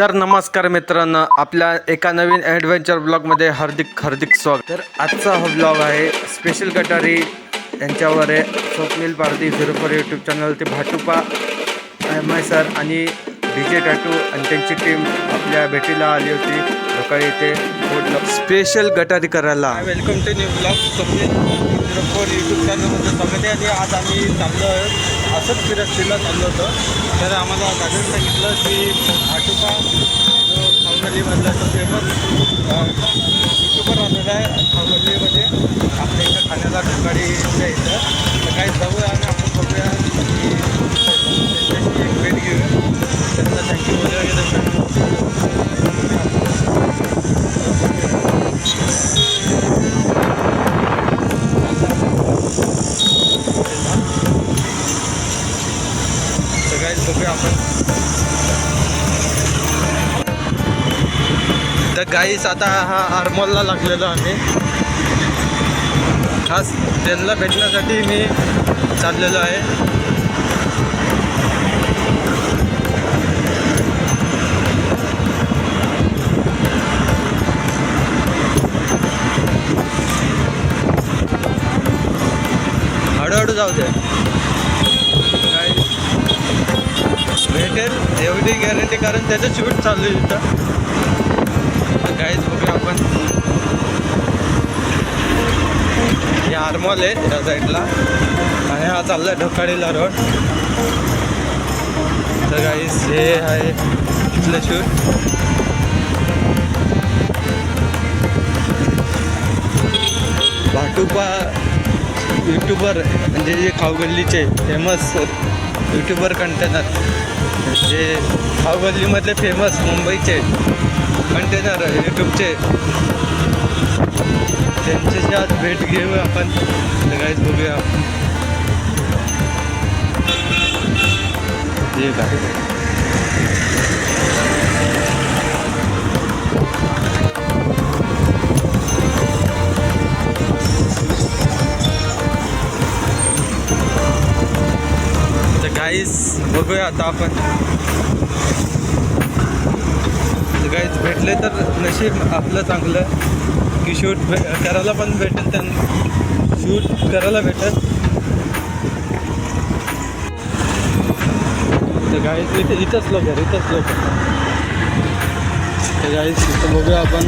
तर नमस्कार मित्रांनो आपल्या एका नवीन ॲडव्हेंचर ब्लॉगमध्ये हार्दिक हार्दिक स्वागत. तर आजचा हा ब्लॉग आहे स्पेशल गटारी. यांच्यावर आहे Swapnil Pardi zero four YouTube channel ते भाटुपा एम आय सर आणि डी जे टाटू आणि त्यांची टीम आपल्या भेटीला आली होती. सकाळी इथे स्पेशल गटारी करायला welcome to new blog zero four YouTube चॅनलमध्ये स्वागत आहे. आणि आज आम्ही चाललो आहे असंच फिरत फिरत चाललो होतो. तर आम्हाला दादाने सांगितलं की भाटुपा जो खावगल्लीमधला तो फेमस युट्यूबर आलेला आहे खावगल्लीमध्ये आपल्या इथं खाण्याला ठिकाणीच्या इथं तर काही जाऊया आणि आपण बघूया. की त्यांच्याशी एक भेट घेऊया. त्यांना थँक्यू वगैरे बघूया आपण. तर गाईस आता हा आरमॉलला लागलेलो आम्ही. खास त्यांना भेटण्यासाठी मी चाललेलो आहे. हळूहळू जाऊ दे. भेटेल एवढी गॅरंटी कारण त्याचं शूट चालू आहे इथं. काहीच बघूया आपण. हे आरमॉल आहे या साईडला आणि हा चाललाय ढोकाळीला रोड तर काहीच हे आहे तिथलं शूट भाटुपा यूट्यूबर म्हणजे जे खावगल्लीचे फेमस यूट्यूबर कंटेनर जे खावगल्लीमधले फेमस मुंबईचे कंटेनर यूट्यूबचे त्यांच्याशी आज भेट घेऊ आपण. सगळ्याच बघूया. ठीक आहे. बघूया आता आपण. गाईज भेटले तर नशीब आपलं चांगलं. की शूट भे करायला पण भेटेल त्यांना शूट करायला भेटेल. तर गाईज इथे इथंच लोक आहे इथंच लोक तर गाईज इथं बघूया आपण.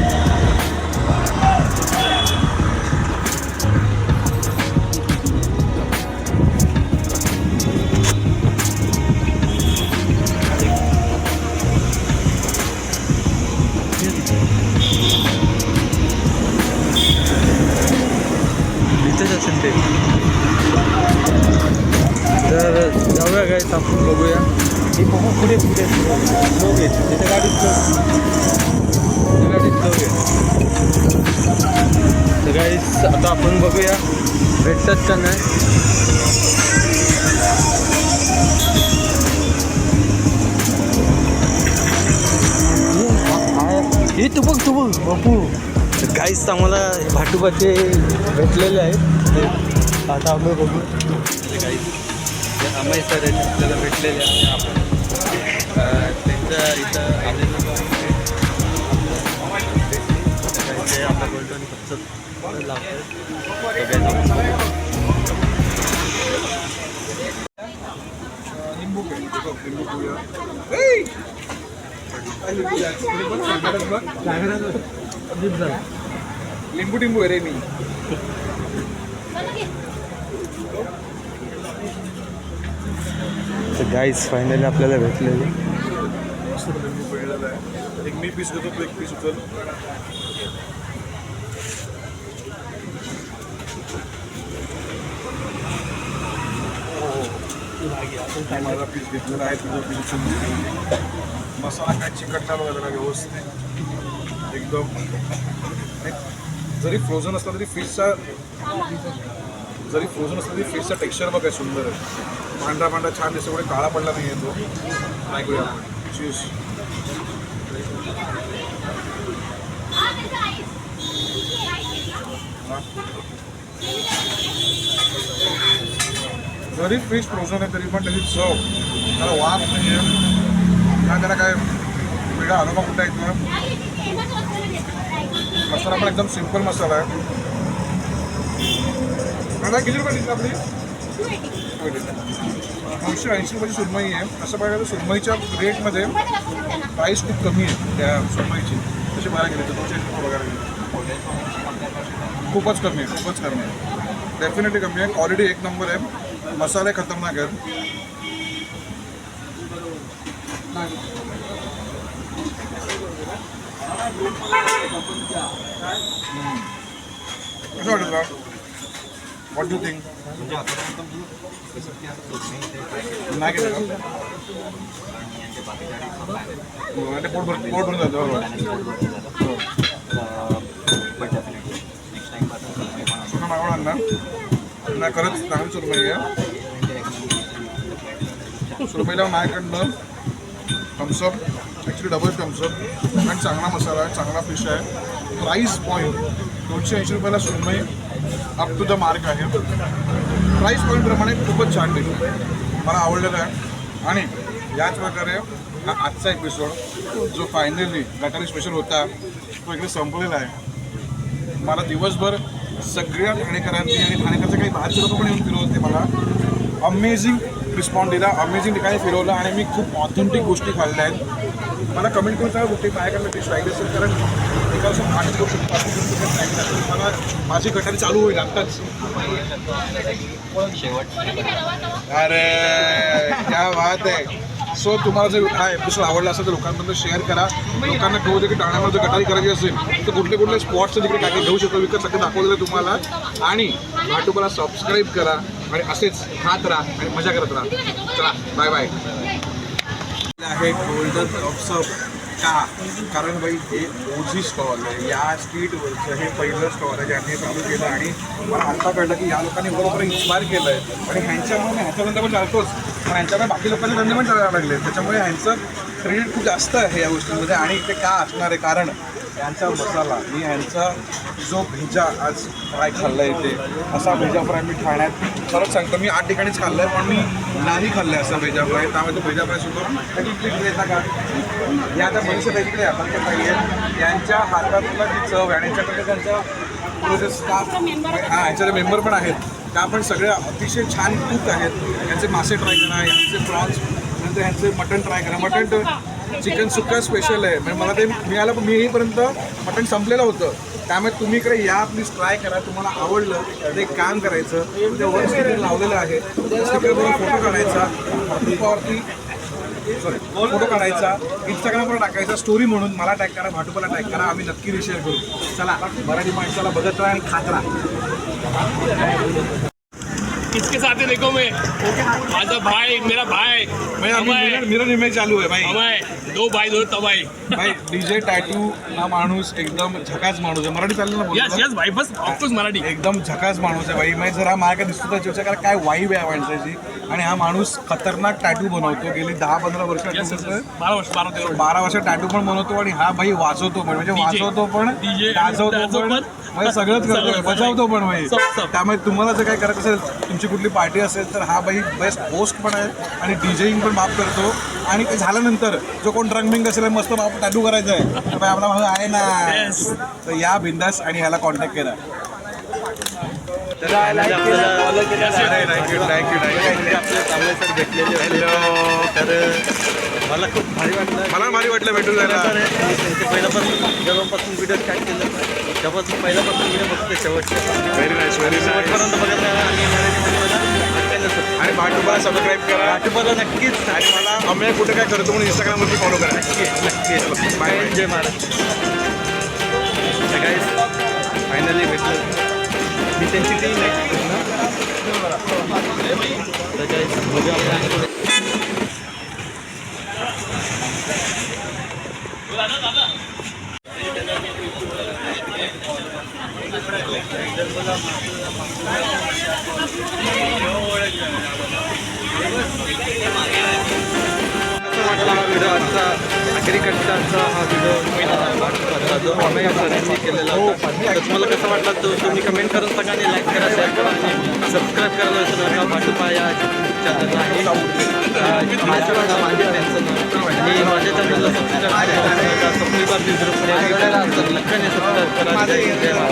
बघूया. हे बघा पुढे पुढे लोक आहेत तिथे गाडीत लोक गाडीत आहेत तर काही आता आपण बघूया. भेटतात का नाही? हे तू बघ तू बघ. बापू. काहीच आम्हाला भाटुबाचे भेटलेले आहेत. आता आम्ही बघू. अमय सर आहेत आपल्याला भेटलेले आणि आपण त्यांच्या इथं आपल्या गोल्डन कपचं लावतात लिंबू टिंबू आहे रे मी तर गाईज फायनली आपल्याला भेटलेले. मस्त लिंबू पिळलेला आहे एक मी पीस घेतो तू एक पीस उचल. माझा पीस घेतलेला आहे तुझा पीस उचलून घे. मसाला काय चिकट बघा जरा व्यवस्थित. एकदम. आणि जरी फ्रोझन असला तरी फिशचा जरी फ्रोझन असला तरी फिशचा टेक्स्चर बघा सुंदर आहे. पांढरा पांढरा छान दिसतो कुठे काळा पडला नाही येतो ऐकूया. चीज जरी फिश फ्रोझन आहे तरी पण त्याची चव त्याला वाफ नाही आहे. ना त्याला काय वेगळा अनुभव कुठे येतो मसाला पण एकदम सिंपल मसाला आहे. किती रुपये लिटर आपली? दोनशे ऐंशी रुपयाची सुरमई आहे. असं पाहिलं तर सुरमईच्या रेटमध्ये प्राईस खूप कमी आहे त्या सुरमईची. तसे बघायला गेली तर दोनशे ऐंशी रुपये बघायला गेले खूपच कमी आहे खूपच कमी आहे. डेफिनेटली कमी आहे. क्वालिटी एक नंबर आहे. मसाले खतरनाक आहेत. कसं वाटतं तुला वॉट डू थिंक नाही केलं? का? हो, आणि ते पोट भर पोट भरून जातं बरोबर. सुका मागवणार ना. नाही खरंच चांगली सुरमई आहे. सुरमईला माझ्याकडनं थम्सअप ॲक्च्युली डबल थम्सअप आणि चांगला मसाला आहे चांगला फिश आहे. प्राईस पॉईंट दोनशे ऐंशी रुपयाला सुरमई अप टू द मार्क आहे. प्राईस पॉईंटप्रमाणे खूपच छान डिश मला आवडलेलं आहे. आणि याच प्रकारे हा आजचा एपिसोड जो फायनली गटारी स्पेशल होता तो इकडे संपलेला आहे. मला दिवसभर सगळ्या ठाणेकरांनी आणि ठाणेकरचे काही बाहेरचे लोक पण येऊन फिरवते मला अमेझिंग रिस्पॉन्ड दिला अमेझिंग ठिकाणी फिरवलं आणि मी खूप ऑथेंटिक गोष्टी खाल्ल्या आहेत. मला कमेंट करून सांगा कुठे माझ्याकडनं डिश राहिली असेल कारण एका वर्षात आठ गोष्टी पाच मला माझी गटारी चालू होईल आत्ताच. अरे क्या बात आहे. सो तुम्हाला जर हा एपिसोड आवडला असेल तर लोकांपर्यंत शेअर करा. लोकांना कळू दे की ठाण्यामध्ये जर गटारी करायची असेल तर कुठले कुठले स्पॉट्स तिकडे काय घेऊ शकतो. विकत सगळं दाखवलेलं तुम्हाला. आणि भाटूबाला सबस्क्राईब करा. आणि असेच खात राहा आणि मजा करत राहा. चला बाय बाय आहे गोल्डन थम्सअप का? कारण बाई हे ओझी स्टॉल आहे. या स्ट्रीटवरचं हे पहिलं स्टॉल आहे ज्यांनी चालू केलं आणि मला आता कळलं की या लोकांनी बरोबर इन्स्पायर केलं आहे आणि ह्यांच्यामुळे मी धंदा पण चालतोच. पण ह्यांच्यामुळे बाकी लोकांचे धंदे पण चालायला लागले त्याच्यामुळे ह्यांचं क्रेडिट खूप जास्त आहे या गोष्टींमध्ये. आणि ते का असणार आहे? कारण यांचा मसाला मी ह्यांचा जो भेजा आज फ्राय खाल्ला इथे असा भेजा फ्राय मी ठाण्यात खरंच सांगतो मी आठ ठिकाणीच खाल्लं आहे पण मी नाही खाल्लं असा भेजा फ्राय. त्यामुळे तो भेजा फ्राय सुद्धा त्याची देता का? या आता मनुष्य त्याच्याकडे आपण काय पाहिजे यांच्या हातातला जी चव आहे आणि यांच्याकडे त्यांचा पुढे स्टाफ हां यांच्याकडे मेंबर पण आहेत. त्या पण सगळे अतिशय छान कुक आहेत. यांचे मासे ट्राय करा यांचे प्रॉन्स नंतर यांचे मटण ट्राय करा. मटण चिकन सुक्का स्पेशल आहे. म्हणजे मला ते मिळालं पण मी येईपर्यंत मटण संपलेलं होतं. त्यामुळे तुम्ही इकडे या प्लीज ट्राय करा. तुम्हाला आवडलं तर एक काम करायचं. ते वर स्टिकर लावलेलं आहे. स्टिकरवर फोटो काढायचा. भाटुपावरती सॉरी फोटो काढायचा. इंस्टाग्रामवर टाकायचा. स्टोरी म्हणून मला टॅग करा भाटुपाला टॅग करा. आम्ही नक्की रिशेअर करू. चला मराठी माणसाला बघत राहा आणि खात राहा. किसके साथ है देखो मैं। माझा भाई मेरा भाई अमय मिरर मिरर इमेज चालू आहे भाई. अमय दो भाई दो तबाई भाई। डीजे टॅटू हा माणूस एकदम झकास माणूस आहे. मराठी चाललं ना यस यस भाई बस ऑफकोर्स मराठी. एकदम झकास माणूस आहे भाई. म्हणजे जरा माझ्या दिसतो त्याची विचार करा काय वाईब आहे माणसाची. आणि हा माणूस खतरनाक टॅटू बनवतो. गेली दहा पंधरा वर्ष. बारा वर्ष बारा बारा वर्ष टॅटू पण बनवतो आणि हा भाई वाजवतो पण. म्हणजे. वाजवतो पण गाजवतो पण. म्हणजे सगळंच करतोय. सगळं, बजावतो पण भाई सब. त्यामुळे तुम्हाला जर काय करायचं असेल तुमची कुठली पार्टी असेल तर हा भाई बेस्ट होस्ट पण आहे आणि डीजेईंग पण बाप करतो. आणि ते झाल्यानंतर जो कोण ड्रंगबिंग असेल मस्त बाप टॅटू करायचा आहे तर भाई आपला भाऊ आहे ना. तर या बिंदास आणि ह्याला कॉन्टॅक्ट करा तर मला खूप भारी वाटलं. मला भारी वाटलं भेटून जायला. पहिल्यापासून जेव्हापासून व्हिडिओ स्टार्ट केलं. तेव्हापासून पहिल्यापासून व्हिडिओ बघतो शेवटच्या व्हेरी नाईस व्हेरी शेवटपर्यंत बघत राहा आणि मराठी आणि भाटुबा सबस्क्राईब करा. वाटोपाला नक्कीच. आणि मला अमेय कुठे काय करतो म्हणून इंस्टाग्रामवरती फॉलो करा. नक्की नक्की. बाय जय महाराज. फायनली भेटलं. मी त्यांची टीम आहे. guys, बघूया आपण. कसा हा व्हिडिओ आजचा ॲग्रिकल्चरचा हा व्हिडिओ जो अमेय सरांनी केलेला होता. तर तुम्हाला कसा वाटला? तो तुम्ही कमेंट करून सांगा आणि लाईक करा. शेअर करा आणि सबस्क्राईब करायला विसरू नका भाजपा या चॅनलला आहे. अं, माझ्या माझ्या त्यांचं आणि माझ्या चॅनलला सबस्क्राईब करा स्वप्नील पारधी झिरो फोर या चॅनलला नक्की सबस्क्राईब करा.